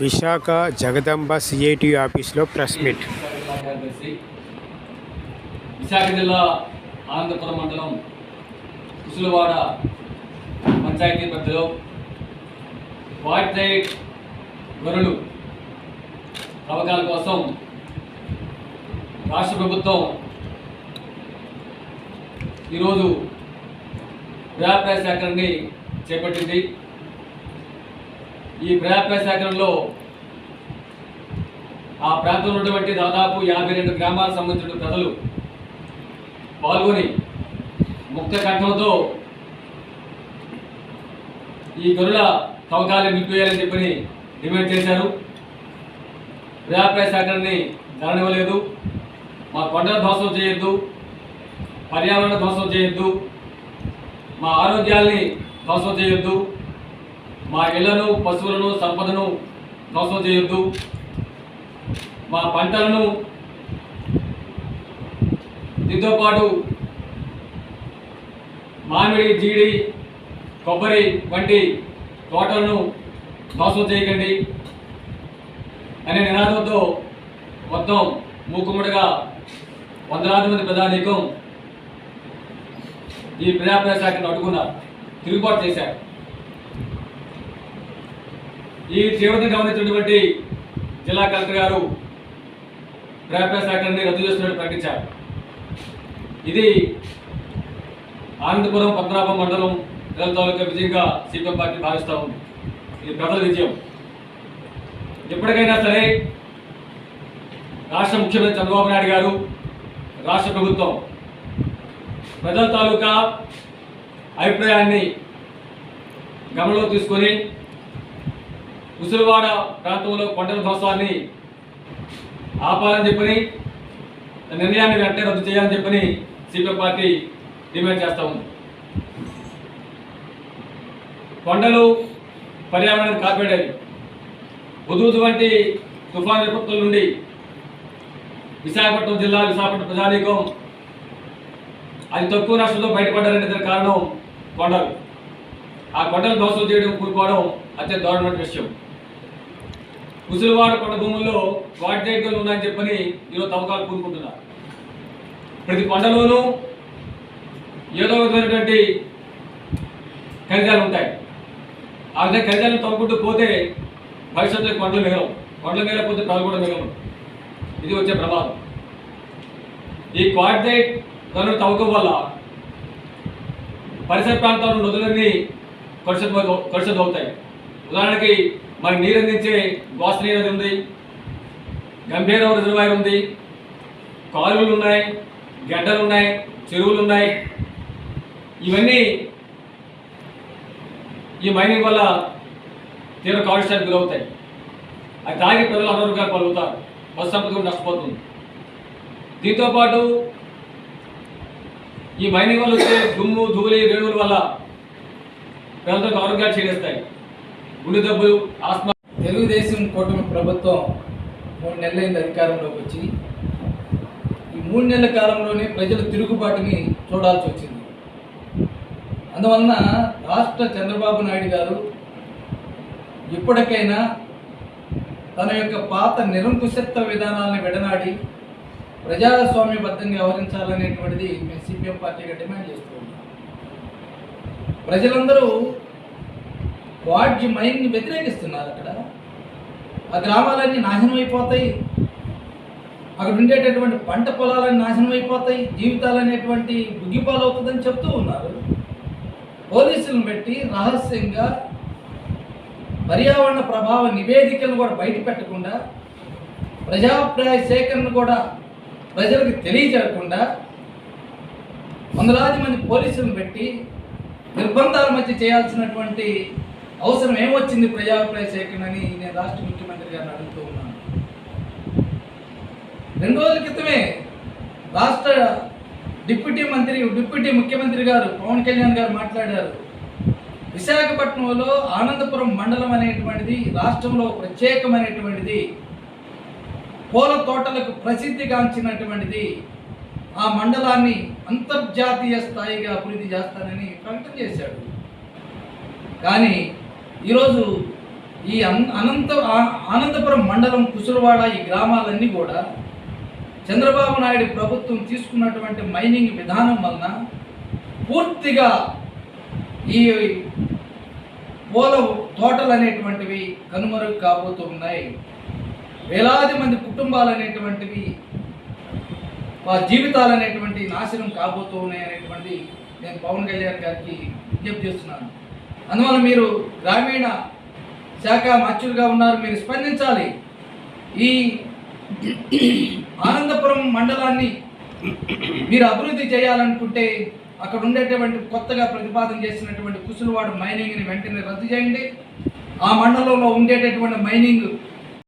Visakha Jagadamba CIT ఆఫీస్లో press meet. Visakha జిల్లా ఆనందపురం మండలం కుసులవాడ పంచాయతీ పరిధిలో వాట్ నైట్ గొర్రెలు తవ్వకాల కోసం రాష్ట్ర ప్రభుత్వం ఈరోజు వ్యాపార సేకరణని చేపట్టింది. ఈ వ్యాపార సేకరణలో ఆ ప్రాంతంలో ఉన్నటువంటి దాదాపు యాభై రెండు గ్రామాలకు సంబంధించిన ప్రజలు పాల్గొని ముక్త కంఠంతో ఈ గొర్రెల తవ్వకాలు నిలిపివేయాలని చెప్పని డిమాండ్ చేశారు. వ్యాపార సేకరణని జరగనివ్వలేదు. మా కొండల ధ్వంసం చేయొద్దు. పర్యావరణ ధ్వంసం చేయొద్దు. మా ఆరోగ్యాల్ని ధ్వంసం చేయొద్దు. మా ఇళ్ళను పశువులను సంపదను ధ్వంసం చేయొద్దు. మా పంటలను దీంతో పాటు మామిడి జీడి కొబ్బరి వంటి తోటలను ధ్వంసం చేయకండి. అనే నినాదంతో మొత్తం మూకుమ్మడిగా వందలాది మంది ప్రజానీకం ఈ ప్రజాప్రజా శాఖను అడుగున తిరుగుబాటు చేశారు. ఈ తీవ్రత గమనించినటువంటి జిల్లా కలెక్టర్ గారు ప్రజాప్రజా శాఖని రద్దు చేస్తున్నట్టు ప్రకటించారు. ఇది ఆనందపురం పద్మనాభం మండలం ప్రజల తాలూకా విజయంగా సీపీఎం పార్టీ భావిస్తూ ఉంది. ఇది ప్రజల విజయం. ఎప్పటికైనా సరే రాష్ట్ర ముఖ్యమంత్రి చంద్రబాబు నాయుడు గారు రాష్ట్ర ప్రభుత్వం ప్రజల తాలూకా అభిప్రాయాన్ని గమనంలో తీసుకొని ముసలివాడ ప్రాంతంలో కొండల ధ్వంసాన్ని ఆపాలని చెప్పని నిర్ణయాన్ని వెంటనే రద్దు చేయాలని చెప్పని సిపిఎం పార్టీ డిమాండ్ చేస్తా ఉంది. కొండలు పర్యావరణాన్ని కాపాడాయి. ఉదువుదు వంటి తుఫాన్ విపత్తుల నుండి విశాఖపట్నం జిల్లా విశాఖపట్నం ప్రజానీకం అది తక్కువ నష్టంతో బయటపడ్డారనే దానికి కారణం కొండలు. ఆ కొండలు ధ్వంసం చేయడం కూరుకోవడం అత్యంత దారుణమైన విషయం. ముసలివాడ కొండ భూముల్లో వాటి జైలు ఉన్నాయని చెప్పని ఈరోజు తవ్వకాలు కూరుకుంటున్నారు. ప్రతి కొండలోనూ ఏదో విధమైనటువంటి ఖనిజాలు ఉంటాయి. ఆ విధంగా ఖనిజాలను తవ్వుకుంటూ పోతే భవిష్యత్తులో కొండలు మిగలవు. కొండలు మిగలకపోతే ప్రజలు కూడా మిగలవు. ఇది వచ్చే ప్రమాదం. ఈ క్వాడ్జైట్ గనులు తవ్వకం వల్ల పరిసర ప్రాంతాల్లో నదులన్నీ కలుషిత కలుషితం అవుతాయి ఉదాహరణకి మనకి నీరు అందించే గోస్తనీ నది ఉంది? గంభీరం రిజర్వాయర్ ఉంది. కాలువలు ఉన్నాయి గడ్డలు ఉన్నాయి చెరువులు ఉన్నాయి. ఇవన్నీ ఈ మైనింగ్ వల్ల తీవ్ర కాలుష్యానికి గురవుతాయి. అది తాగి ప్రజలు అనారోగ్యాలు పలుగుతారు పశు సంపద కూడా నష్టపోతుంది. దీంతోపాటు ఈ మైనింగ్ వల్ల వచ్చే దుమ్ము ధూళి రేణువుల వల్ల ప్రజలకు ఆరోగ్యాలు క్షీణిస్తాయి. గుండె దెబ్బలు ఆస్మా తెలుగుదేశం కూటమి ప్రభుత్వం మూడు నెలలైంది అధికారంలోకి వచ్చి. ఈ మూడు నెలల కాలంలోనే ప్రజలు తిరుగుబాటుని చూడాల్సి వచ్చింది. అందువలన రాష్ట్ర చంద్రబాబు నాయుడు గారు ఇప్పటికైనా తన యొక్క పాత నిరంకుశత్వ విధానాలను విడనాడి ప్రజాస్వామ్యబద్ధంగా వ్యవహరించాలనేటువంటిది మేము సిపిఎం పార్టీగా డిమాండ్ చేస్తూ ఉన్నాం. ప్రజలందరూ వాడ్జి మైండ్ని వ్యతిరేకిస్తున్నారు అక్కడ. ఆ గ్రామాలన్నీ నాశనం అయిపోతాయి. అక్కడ ఉండేటటువంటి పంట పొలాలన్నీ నాశనం అయిపోతాయి. జీవితాలు అనేటువంటి బుగ్గిపాలవుతుందని చెప్తూ ఉన్నారు. పోలీసులను పెట్టి రహస్యంగా పర్యావరణ ప్రభావ నివేదికలను కూడా బయట పెట్టకుండా ప్రజాభిప్రాయ సేకరణ కూడా ప్రజలకు తెలియజేయకుండా వందలాది మంది పోలీసులను పెట్టి నిర్బంధాల మధ్య చేయాల్సినటువంటి అవసరం ఏమొచ్చింది ప్రజాభిప్రాయ సేకరణని నేను రాష్ట్ర ముఖ్యమంత్రి గారిని అడుగుతూ ఉన్నాను. రెండు రోజుల క్రితమే రాష్ట్ర డిప్యూటీ మంత్రి డిప్యూటీ ముఖ్యమంత్రి గారు పవన్ కళ్యాణ్ గారు మాట్లాడారు. విశాఖపట్నంలో ఆనందపురం మండలం అనేటువంటిది రాష్ట్రంలో ప్రత్యేకమైనటువంటిది పూల తోటలకు ప్రసిద్ధిగాంచినటువంటిది ఆ మండలాన్ని అంతర్జాతీయ స్థాయిగా అభివృద్ధి చేస్తానని ప్రకటన చేశాడు. కానీ ఈరోజు ఈ అనంత అనంతపురం ఆనందపురం మండలం కుసులవాడ ఈ గ్రామాలన్నీ కూడా చంద్రబాబు నాయుడు ప్రభుత్వం తీసుకున్నటువంటి మైనింగ్ విధానం వలన పూర్తిగా ఈ పూల తోటలు అనేటువంటివి కనుమరుగు కాబోతూ ఉన్నాయి వేలాది మంది కుటుంబాలు అనేటువంటివి వారి జీవితాలు అనేటువంటి నాశనం కాబోతూ ఉన్నాయి అనేటువంటి నేను పవన్ కళ్యాణ్ గారికి విజ్ఞప్తి చేస్తున్నాను. అందువల్ల మీరు గ్రామీణ శాఖ మంత్రులుగా ఉన్నారు మీరు స్పందించాలి. ఈ ఆనందపురం మండలాన్ని మీరు అభివృద్ధి చేయాలనుకుంటే అక్కడ ఉండేటువంటి కొత్తగా ప్రతిపాదన చేసినటువంటి కుసులవాడు మైనింగ్ని వెంటనే రద్దు చేయండి. ఆ మండలంలో ఉండేటటువంటి మైనింగ్